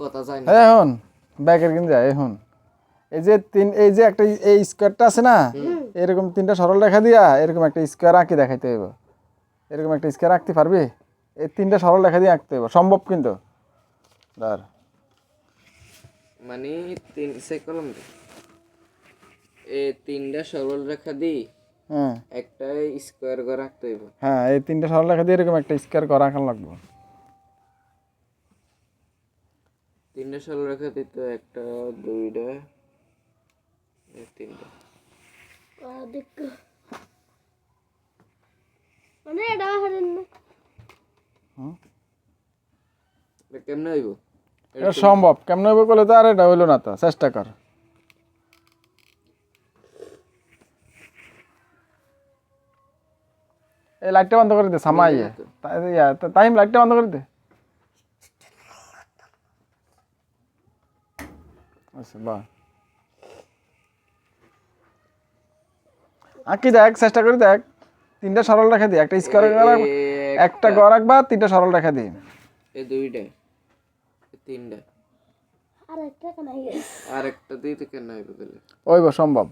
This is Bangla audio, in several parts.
কথা যায় না। হ্যাঁ এখন ব্যাকের কিন যায় এখন। এই যে তিন এই যে একটা এই স্কোয়ারটা আছে না এরকম তিনটা সরল রেখা দিয়া এরকম একটা স্কোয়ার আঁকি দেখাইতে হইব। এরকম একটা স্কোয়ার আঁকতে পারবি? এই তিনটা সরল রেখা দিয়ে আঁকতে হইব সম্ভব কিন্তু। ধর। মানে তিন সে কলম দে। এ তিনটা সরল রেখা দি হ্যাঁ। একটা স্কোয়ার করে রাখতে হইব। হ্যাঁ এই তিনটা সরল রেখা দিয়ে এরকম একটা স্কোয়ার করা আঁকান লাগবে। তিনটা সরল রেখা দিতে একটা দুইটা তিনটা। দেখো মানে এটা হারেন না। এটা কেমনে হইব? এটা সম্ভব। কেমন হইব বলে তো আর এটা হইল না তো চেষ্টা কর। এই লাইটটা বন্ধ করে দে সামাই টাইম লাইটটা বন্ধ করে দে। আচ্ছা বাহ। আঁকি দেখ চেষ্টা করে দেখ। তিনটা সরল রেখা দি একটা স্কোয়ার এ একটা। গড় রাখবা তিনটা সরল রেখা দি। এ দুইটা তিনটা। আর একটা কেন আর একটা দিতে কেন হইব তাহলে? ওইব সম্ভব।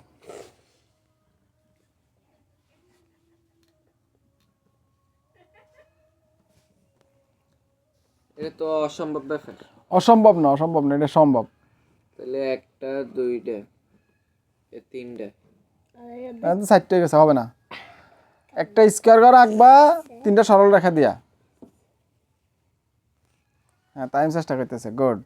এটা তো অসম্ভব ব্যাপার। অসম্ভব না অসম্ভব না এটা সম্ভব। তাহলে একটা দুইটা এ তিনটা। চারটে গেছে হবে না। একটা স্কোয়ার ঘর আঁকবা তিনটা সরল রেখা দিয়া। হ্যাঁ টাইম চেষ্টা করতেছে গুড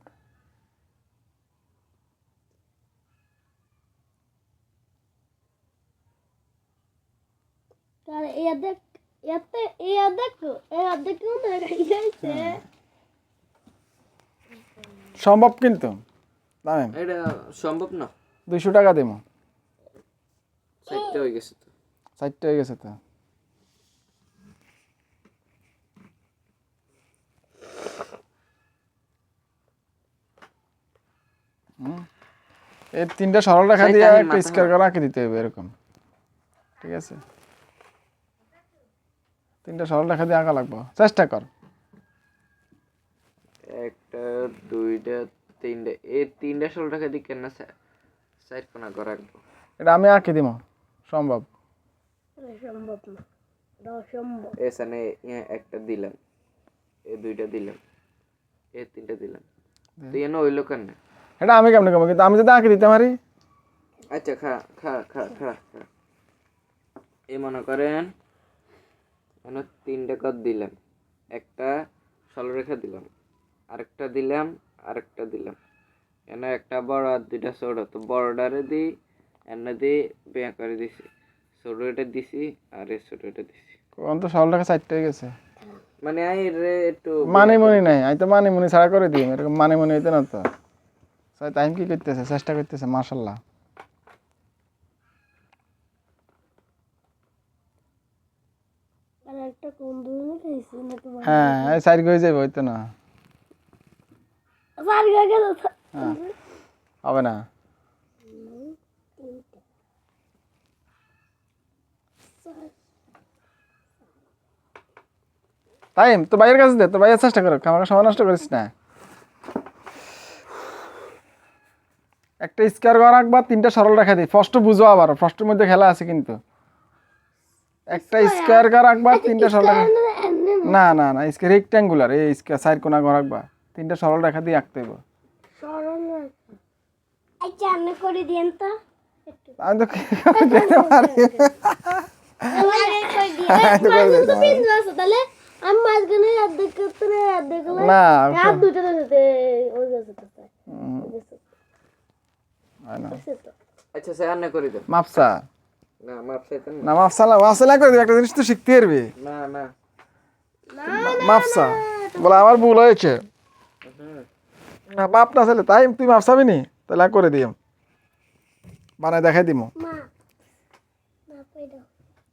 সম্ভব কিন্তু। দামে এটা সম্ভব না। দুইশো টাকা দেবো। হয়ে গেছে তো। হয়ে গেছে তো। হুম। এই তিনটা সরল রেখা দিয়ে একটা স্কোয়ার করে আঁকে দিতে হবে এরকম। ঠিক আছে? তিনটা সরল রেখা দিয়ে আঁকা লাগবে। চেষ্টা কর। একটা দুইটা তিনটা এই তিনটা ষোলো টাকা দিয়ে কেন সাইড কোনা করে রাখব। এটা আমি আঁকে দিব সম্ভব? সম্ভব না এখানে ইয়ে একটা দিলাম এ দুইটা দিলাম এ তিনটা দিলাম। তো এনে হইল কেন? এটা আমি কেমন কেমন কিন্তু আমি যদি আঁকে দিতে পারি? আচ্ছা খা খা খা খা খা। এ মনে করেন এনে তিনটা কদ দিলাম? একটা রেখা দিলাম আরেকটা দিলাম আরেকটা দিলাম। এনে একটা বড় আর দুইটা ছোট। তো বড়টারে দিই এনে দিয়ে বেয়া করে দিছি। ছোটটা দিছি আর এই ছোটটা দিছি। কোন তো সরল রেখা চারটে গেছে। মানে আই রে একটু মানে মনি নাই আমি তো মানে মনি ছাড়া করে দিই এরকম মানে মনি হইতে না তো। টাইম কি করতেছে? চেষ্টা করতেছে কোন তোমার? হ্যাঁ সাইড হয়ে যাবে হইতো না। হবে না। টাইম তো বাইরের কাছে দে তো বাইরের চেষ্টা করো আমাকে সময় নষ্ট করিস না। একটা স্কোয়ার ঘর রাখবা তিনটা সরল রেখা দিই ফার্স্ট বুঝো আবার ফার্স্টের মধ্যে খেলা আছে কিন্তু। একটা স্কোয়ার? ঘর রাখবা তিনটা সরল রেখা না না না স্কোয়ার রেক্ট্যাঙ্গুলার এই স্কোয়ার সাইড কোনা ঘর রাখবা তিনটা সরল রেখা দিয়ে আঁকতে হবে সরল আচ্ছা আমি করে তো। আমি তো পারি? হয় না। আচ্ছা করে মাপসা। না না। করে একটা জিনিস তো শিখতে পারবি। না না। মাপসা। বলে আমার ভুল হয়েছে। না মাপ না ছেলে তাই তুই মাপসাবি নি? তাহলে করে দিম। বানায় দেখাই দিম। মা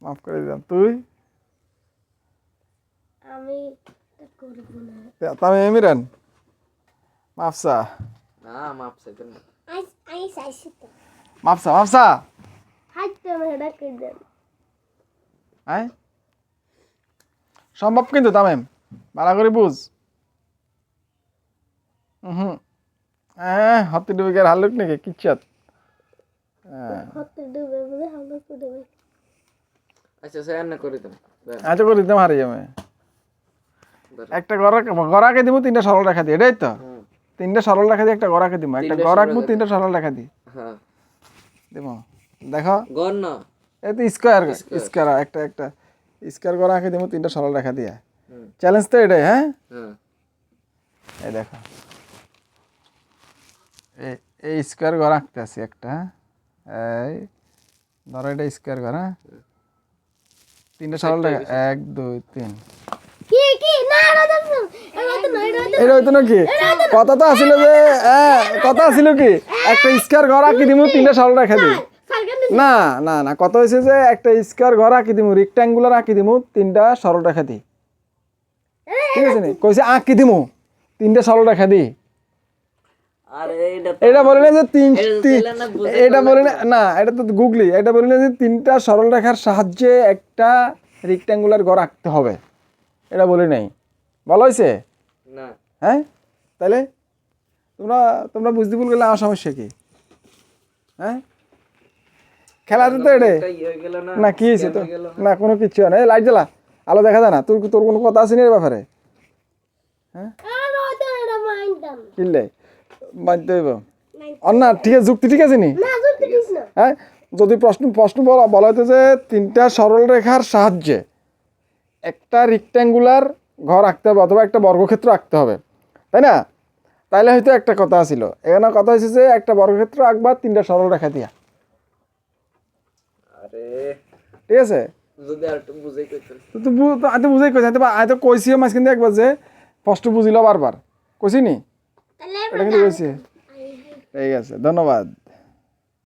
মাফ করে দিলাম। তুই? আমি এটা করব না। তুমি এমিরান মাপসা না মাপ চাইতেন না। আই আই চাইছি তো। মাপসা মাপসা হাইতে আমি এটা করে দেন। হ্যাঁ সম্ভব কিন্তু তামেম। ভালো করে বুঝ। হুম হ্যাঁ হাতে ডুবে গিয়ে হালুক নাকি? কিচ্ছাত হ্যাঁ ডুবে বলে হালকা ডুবে আচ্ছা সে আর না করে দাও আচ্ছা করে দিতাম হারিয়ে আমি। একটা গড়া গড়াকে দিব তিনটা সরল রেখা দিই এটাই তো? তিনটা সরল রেখা দিয়ে একটা গড়াকে দিব। একটা গড় রেখা তিনটা সরল রেখা দিই হ্যাঁ। দেবো। দেখো। গর না। এই তো স্কোয়ার স্কোয়ার। একটা একটা। স্কোয়ার গড়া আঁকে দিব তিনটা সরল রেখা দিয়ে। চ্যালেঞ্জ তো এটাই হ্যাঁ? হ্যাঁ। এই দেখো। এই এই স্কোয়ার ঘর আঁকতে আছি একটা হ্যাঁ? এই ধরো এটা স্কোয়ার ঘর হ্যাঁ তিনটা সরল রেখা এক দুই তিন কি কি না না না না এটা হইতো নাকি কথা তো আসিল যে হ্যাঁ কথা আসিল কি একটা স্কোয়ার ঘর আঁকি দিব তিনটা সরল রেখা দিই না না না কথা হয়েছে যে একটা স্কোয়ার ঘর আঁকি দিব রেক্টাঙ্গুলার আঁকি দিব তিনটা সরল রেখা দিই ঠিক আছে নি কইছে আঁকি দিব তিনটা সরল রেখা দিই এটা এটা বলে না যে তিন এটা বলে না না। এটা তো গুগলি। এটা বলে না যে তিনটা সরল রেখার সাহায্যে একটা রেক্টাঙ্গুলার ঘর আঁকতে হবে। এটা বলি নাই। ভালো হয়েছে? না। হ্যাঁ? তাহলে তোমরা তোমরা বুঝতে ভুল গেলে আমার সমস্যা কি? হ্যাঁ? খেলাতে তো এটা ইয়ে হয়ে গেল না? না কি হয়েছে তো? না? কোনো কিচ্ছু হয় না। লাইট জ্বালা। আলো দেখা যায় না। তোর তোর কোনো কথা আছে না এর ব্যাপারে মাইন্ডাম কিনলে? মানতে হইব আর না ঠিক আছে যুক্তি ঠিক আছে নি? হ্যাঁ যদি প্রশ্ন প্রশ্ন বলা বলা হতো যে তিনটা সরল রেখার সাহায্যে একটা রেক্ট্যাঙ্গুলার ঘর আঁকতে হবে অথবা একটা বর্গক্ষেত্র আঁকতে হবে তাই না? তাইলে হয়তো একটা কথা ছিল এখানে কথা হয়েছে যে একটা বর্গক্ষেত্র আঁকবা তিনটা সরল রেখা দিয়া। আরে। ঠিক আছে? যদি আর একটু তো বুঝাই কইছি আমি তো বা- আমি তো কইছিও মাঝখান দিয়ে একবার যে স্পষ্ট বুঝিল বারবার। কইছি নি এটা কিন্তু কইছি ঠিক আছে ধন্যবাদ।